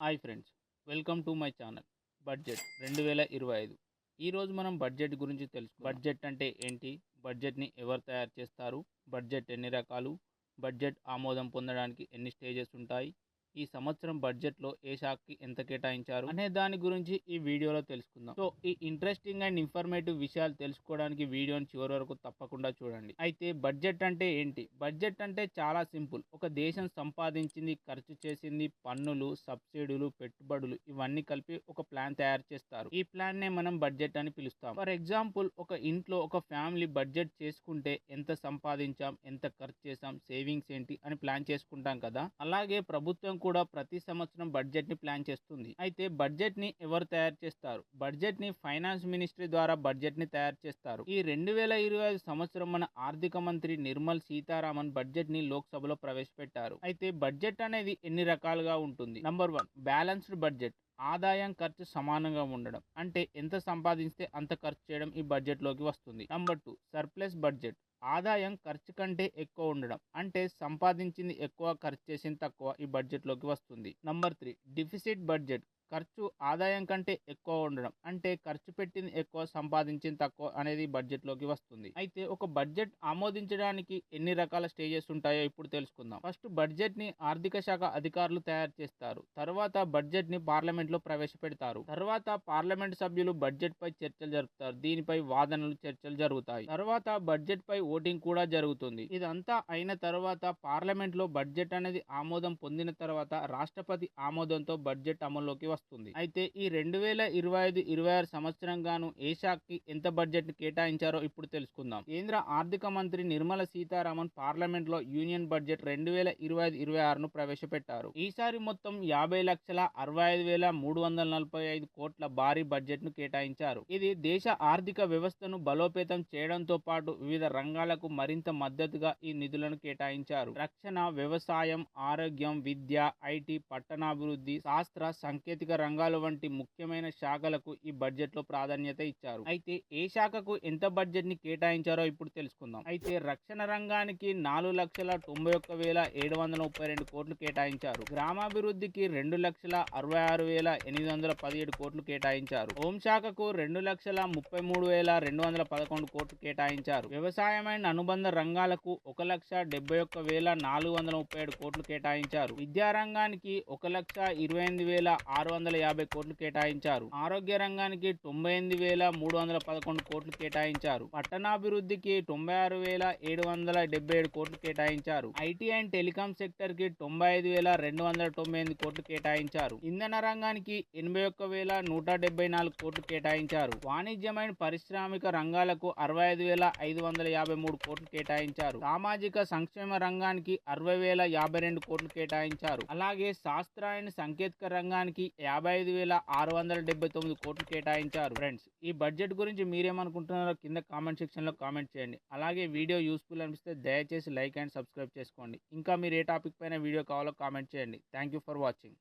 Hi friends welcome to my channel budget రెండు వేల ఇరవై ఐదు. ఈరోజు మనం బడ్జెట్ గురించి తెలుసు బడ్జెట్ అంటే ఏంటి? బడ్జెట్ని ఎవరు తయారు చేస్తారు? బడ్జెట్ ఎన్ని రకాలు? బడ్జెట్ ఆమోదం పొందడానికి ఎన్ని స్టేజెస్ ఉంటాయి? ఈ సంవత్సరం బడ్జెట్లో ఏ శాఖకి ఎంత కేటాయించారు అనే దాని గురించి ఈ వీడియోలో తెలుసుకుందాం. సో ఈ ఇంట్రెస్టింగ్ అండ్ ఇన్ఫర్మేటివ్ విషయాలు తెలుసుకోవడానికి వీడియోని చివరి వరకు తప్పకుండా చూడండి. అయితే బడ్జెట్ అంటే ఏంటి? బడ్జెట్ అంటే చాలా సింపుల్. ఒక దేశం సంపాదించింది ఖర్చు చేసింది పన్నులు సబ్సిడీలు పెట్టుబడులు ఇవన్నీ కలిపి ఒక ప్లాన్ తయారు చేస్తారు. ఈ ప్లాన్ నే మనం బడ్జెట్ అని పిలుస్తాం. ఫర్ ఎగ్జాంపుల్ ఒక ఇంట్లో ఒక ఫ్యామిలీ బడ్జెట్ చేసుకుంటే ఎంత సంపాదించాం ఎంత ఖర్చు చేసాం సేవింగ్స్ ఏంటి అని ప్లాన్ చేసుకుంటాం కదా? అలాగే ప్రభుత్వం కూడా ప్రతి సంవత్సరం బడ్జెట్ని ప్లాన్ చేస్తుంది. అయితే బడ్జెట్ని ఎవరు తయారు చేస్తారు? బడ్జెట్ని ఫైనాన్స్ మినిస్ట్రీ ద్వారా బడ్జెట్ని తయారు చేస్తారు. ఈ రెండు వేల ఇరవై ఐదు సంవత్సరం మన ఆర్థిక మంత్రి నిర్మల్ సీతారామన్ బడ్జెట్ని లోక్సభలో ప్రవేశపెట్టారు. అయితే బడ్జెట్ అనేది ఎన్ని రకాలుగా ఉంటుంది? నంబర్ వన్ బ్యాలెన్స్డ్ బడ్జెట్ ఆదాయం ఖర్చు సమానంగా ఉండడం. అంటే ఎంత సంపాదిస్తే అంత ఖర్చు చేయడం ఈ బడ్జెట్లోకి వస్తుంది. నంబర్ టూ సర్ప్లస్ బడ్జెట్ ఆదాయం ఖర్చు కంటే ఎక్కువ ఉండడం. అంటే సంపాదించింది ఎక్కువ ఖర్చు చేసింది తక్కువ ఈ బడ్జెట్లోకి వస్తుంది. Number three deficit budget. ఖర్చు ఆదాయం కంటే ఎక్కువ ఉండడం. అంటే ఖర్చు పెట్టింది ఎక్కువ సంపాదించింది తక్కువ అనేది బడ్జెట్లోకి వస్తుంది. అయితే ఒక బడ్జెట్ ఆమోదించడానికి ఎన్ని రకాల స్టేజెస్ ఉంటాయో ఇప్పుడు తెలుసుకుందాం. ఫస్ట్ బడ్జెట్ని ఆర్థిక శాఖ అధికారులు తయారు చేస్తారు. తర్వాత బడ్జెట్ని పార్లమెంట్లో ప్రవేశపెడతారు. తర్వాత పార్లమెంట్ సభ్యులు బడ్జెట్ పై చర్చలు జరుపుతారు. దీనిపై వాదనలు చర్చలు జరుగుతాయి. తర్వాత బడ్జెట్ పై ఓటింగ్ కూడా జరుగుతుంది. ఇదంతా అయిన తర్వాత పార్లమెంట్లో బడ్జెట్ అనేది ఆమోదం పొందిన తర్వాత రాష్ట్రపతి ఆమోదంతో బడ్జెట్ అమల్లోకి వస్తుంది. అయితే ఈ రెండు వేల ఇరవై ఐదు ఇరవై ఆరు సంవత్సరం గాను ఏ శాఖకి ఎంత బడ్జెట్ కేటాయించారో ఇప్పుడు తెలుసుకుందాం. కేంద్ర ఆర్థిక మంత్రి నిర్మల సీతారామన్ పార్లమెంట్లో యూనియన్ బడ్జెట్ రెండు వేల ఇరవై ఐదు ఇరవై ఆరును ప్రవేశపెట్టారు. ఈసారి మొత్తం యాభై లక్షల అరవై ఐదు వేల మూడు వందల నలభై ఐదు కోట్ల భారీ బడ్జెట్ను కేటాయించారు. ఇది దేశ ఆర్థిక వ్యవస్థను బలోపేతం చేయడంతో పాటు వివిధ రంగాలకు మరింత మద్దతుగా ఈ నిధులను కేటాయించారు. రక్షణ వ్యవసాయం ఆరోగ్యం విద్య ఐటీ పట్టణాభివృద్ధి శాస్త్ర సాంకేతిక రంగాలు వంటి ముఖ్యమైన శాఖలకు ఈ బడ్జెట్లో ప్రాధాన్యత ఇచ్చారు. అయితే ఏ శాఖకు ఎంత బడ్జెట్ని కేటాయించారో ఇప్పుడు తెలుసుకుందాం. అయితే రక్షణ రంగానికి నాలుగు లక్షల తొంభై ఒక్క వేల ఏడు వందల ముప్పై రెండు కోట్లు కేటాయించారు. గ్రామాభివృద్ధికి రెండు లక్షల అరవై ఆరు వేల ఎనిమిది వందల పదిహేడు కోట్లు కేటాయించారు. హోంశాఖకు రెండు లక్షల ముప్పై మూడు వేల రెండు వందల పదకొండు కోట్లు కేటాయించారు. వ్యవసాయం వ్యవసాయమైన అనుబంధ రంగాలకు ఒక లక్ష డెబ్బై ఒక్క వేల నాలుగు వందల ముప్పై ఏడు కోట్లు కేటాయించారు. విద్యారంగానికి ఒక లక్ష ఇరవై ఎనిమిది వేల ఆరు వందల యాభై కోట్లు కేటాయించారు. ఆరోగ్య రంగానికి తొంభై ఎనిమిది వేల మూడు వందల పదకొండు కోట్లు కేటాయించారు. పట్టణాభివృద్ధికి తొంభై ఆరు వేల ఏడు వందల డెబ్బై ఏడు కోట్లు కేటాయించారు. ఐటీ అండ్ టెలికాం సెక్టర్కి తొంభై ఐదు వేల రెండు వందల తొంభై ఎనిమిది కోట్లు కేటాయించారు. ఇంధన రంగానికి ఎనభై ఒక్క వేల నూట డెబ్బై నాలుగు కోట్లు కేటాయించారు. వాణిజ్యమైన పారిశ్రామిక రంగాలకు అరవై ఐదు వేల ఐదు వందల యాభై మూడు కోట్లు కేటాయించారు. సామాజిక సంక్షేమ రంగానికి అరవై వేల యాభై రెండు కోట్లు కేటాయించారు. అలాగే శాస్త్ర అండ్ సాంకేతిక రంగానికి యాభై ఐదు వేల ఆరు వందల డెబ్బై తొమ్మిది కోట్లు కేటాయించారు. ఫ్రెండ్స్ ఈ బడ్జెట్ గురించి మీరేమనుకుంటున్నారో కింద కామెంట్ సెక్షన్లో కామెంట్ చేయండి. అలాగే వీడియో యూస్ఫుల్ అనిపిస్తే దయచేసి లైక్ అండ్ సబ్స్క్రైబ్ చేసుకోండి. ఇంకా మీరు ఏ టాపిక్ పైన వీడియో కావాలో కామెంట్ చేయండి. Thank you for watching